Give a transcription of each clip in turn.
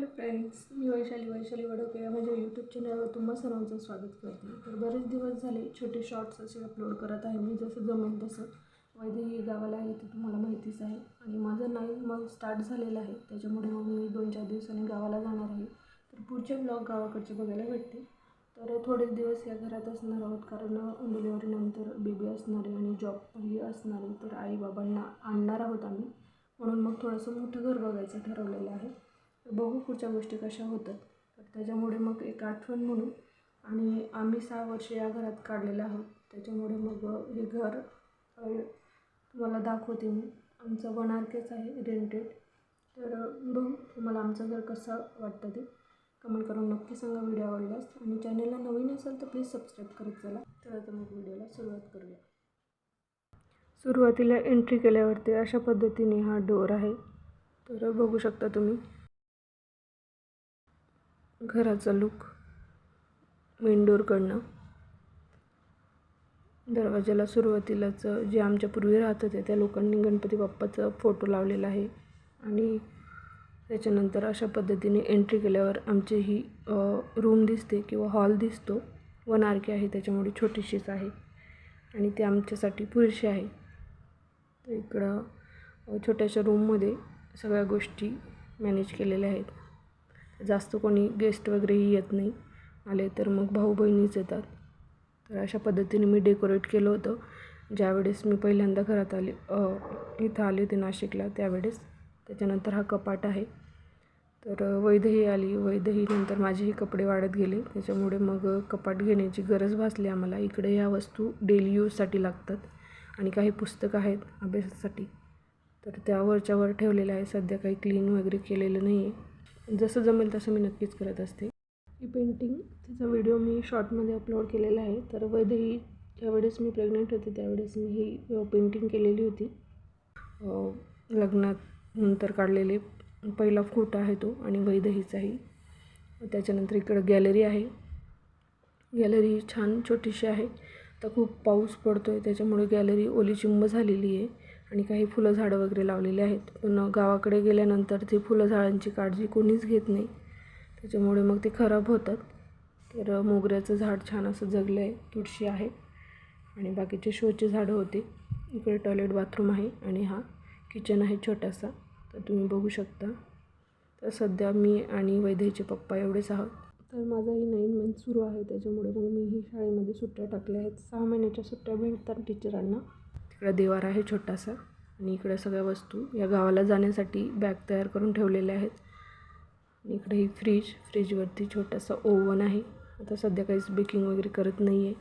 Hello friends मी वैशाली वैशाली वडोके. माझ्या YouTube चॅनलवर तुम्हा सर्वांचं स्वागत करते. तर बरेच दिवस झाले छोटे शॉर्ट्स असे अपलोड करत आहे. मी जसं जमेल तसं वैद्यही गावाला आहे ते तुम्हाला माहितीच आहे. आणि माझं नाईन मग स्टार्ट झालेलं आहे. त्याच्यामुळे मग मी दोन चार दिवसांनी गावाला जाणार आहे. तर पुढचे ब्लॉग गावाकडचे बघायला भेटते. तर थोडेच दिवस या घरात असणार आहोत. कारण डिलिव्हरीनंतर बेबी असणार आहे आणि जॉबही असणार आहे. तर आई बाबांना आणणार आहोत आम्ही. म्हणून मग थोडंसं मोठं घर बघायचं ठरवलेलं आहे. तर बघू पुढच्या गोष्टी कशा होतात. तर त्याच्यामुळे मग एक आठवण म्हणून आणि आम्ही सहा वर्ष या घरात काढलेलं आहोत. त्याच्यामुळे मग हे घर तुम्हाला दाखवते मी. आमचं वन आर केच आहे रेंटेड तर बघू तुम्हाला आमचं घर कसं वाटतं ते. कमेंट करून नक्की सांगा व्हिडिओ आवडल्यास. आणि चॅनलला नवीन असेल तर प्लीज सबस्क्राईब करत चला. तर आता मग व्हिडिओला सुरुवात करूया. सुरुवातीला एंट्री केल्यावरती अशा पद्धतीने हा डोअर आहे. तर बघू शकता तुम्ही. घराचा लुक मेन डोरकडनं दरवाजाला सुरुवातीलाच जे आमच्या पूर्वी राहत होते त्या लोकांनी गणपती बाप्पाचा फोटो लावलेला आहे. आणि त्याच्यानंतर अशा पद्धतीने एंट्री केल्यावर आमची ही रूम दिसते किंवा हॉल दिसतो. वन आर के आहे त्याच्यामुळे छोटीशीच आहे. आणि ते आमच्यासाठी पुरेशी आहे. तर इकडं छोट्याशा रूममध्ये सगळ्या गोष्टी मॅनेज केलेल्या आहेत. जास्त कोणी गेस्ट वगैरेही येत नाही. आले तर मग भाऊ बहिणीच येतात. तर अशा पद्धतीने मी डेकोरेट केलं होतं. ज्यावेळेस मी पहिल्यांदा घरात आले इथं आले होते नाशिकला त्यावेळेस त्याच्यानंतर हा कपाट आहे. तर अ, वैदही आली. वैदही नंतर माझेही कपडे वाढत गेले. त्याच्यामुळे मग कपाट घेण्याची गरज भासली आम्हाला. इकडे ह्या वस्तू डेली यूजसाठी लागतात आणि काही पुस्तकं आहेत अभ्यासासाठी. तर त्यावरच्यावर ठेवलेलं आहे सध्या काही क्लीन वगैरे केलेलं नाही आहे जसं जमेल तसं मी नक्कीच करत असते. ही पेंटिंग तिचा व्हिडिओ मी शॉर्टमध्ये अपलोड केलेला आहे. तर वैदेही ज्यावेळेस मी प्रेग्नेंट होते त्यावेळेस मी ही पेंटिंग केलेली होती. लग्नात नंतर काढलेले पहिला फोटो आहे तो आणि वैदहीचाही. त्याच्यानंतर इकडं गॅलरी आहे. गॅलरी छान छोटीशी आहे. तर खूप पाऊस पडतो आहे त्याच्यामुळे गॅलरी ओलीचिंब झालेली आहे. आणि काही फुलं झाडं वगैरे लावलेली आहेत. पण गावाकडे गेल्यानंतर ती फुलं झाडांची काळजी कोणीच घेत नाही. त्याच्यामुळे मग ते खराब होतात. तर मोगऱ्याचं झाड छान असं जगलं आहे तुळशी आहे. आणि बाकीचे शोचे झाडं होते. इकडे टॉयलेट बाथरूम आहे आणि हा किचन आहे छोटासा. तर तुम्ही बघू शकता. तर सध्या मी आणि वैद्यचे पप्पा एवढेच आहोत. तर माझाही नाईन मंथ सुरू आहे. त्याच्यामुळे मग मीही शाळेमध्ये सुट्ट्या टाकल्या आहेत. सहा महिन्याच्या सुट्ट्या भेटतात टीचरांना इकडं देवार आहे छोटासा आणि इकडं सगळ्या वस्तू या गावाला जाण्यासाठी बॅग तयार करून ठेवलेल्या आहेत. आणि इकडे ही फ्रीज फ्रीजवरती छोटासा ओव्हन आहे. आता सध्या काहीच बेकिंग वगैरे करत नाही आहे.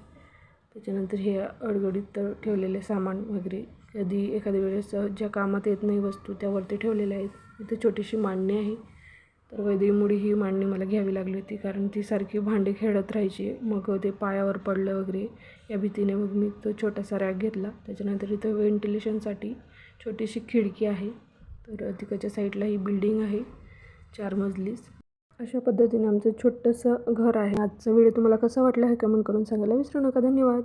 त्याच्यानंतर हे अडगडीत ठेवलेले सामान वगैरे. कधी एखाद्या वेळेस ज्या कामात येत नाही वस्तू त्यावरती ठेवलेल्या आहेत. इथे छोटीशी मांडणी आहे. तर वैद्यमुळे ही मांडणी मला घ्यावी लागली होती कारण ती सारखी भांडी खेळत राहायची. मग ते पायावर पडलं वगैरे या भीतीने मग मी तो छोटासा रॅक घेतला. त्याच्यानंतर इथं व्हेंटिलेशनसाठी छोटीशी खिडकी आहे. तर तिकडच्या साईडला ही बिल्डिंग आहे चार मजलीच अशा पद्धतीने आमचं छोटंसं घर आहे. आजचा व्हिडिओ तुम्हाला कसा वाटला हे कमेंट करून सांगायला विसरू नका. धन्यवाद.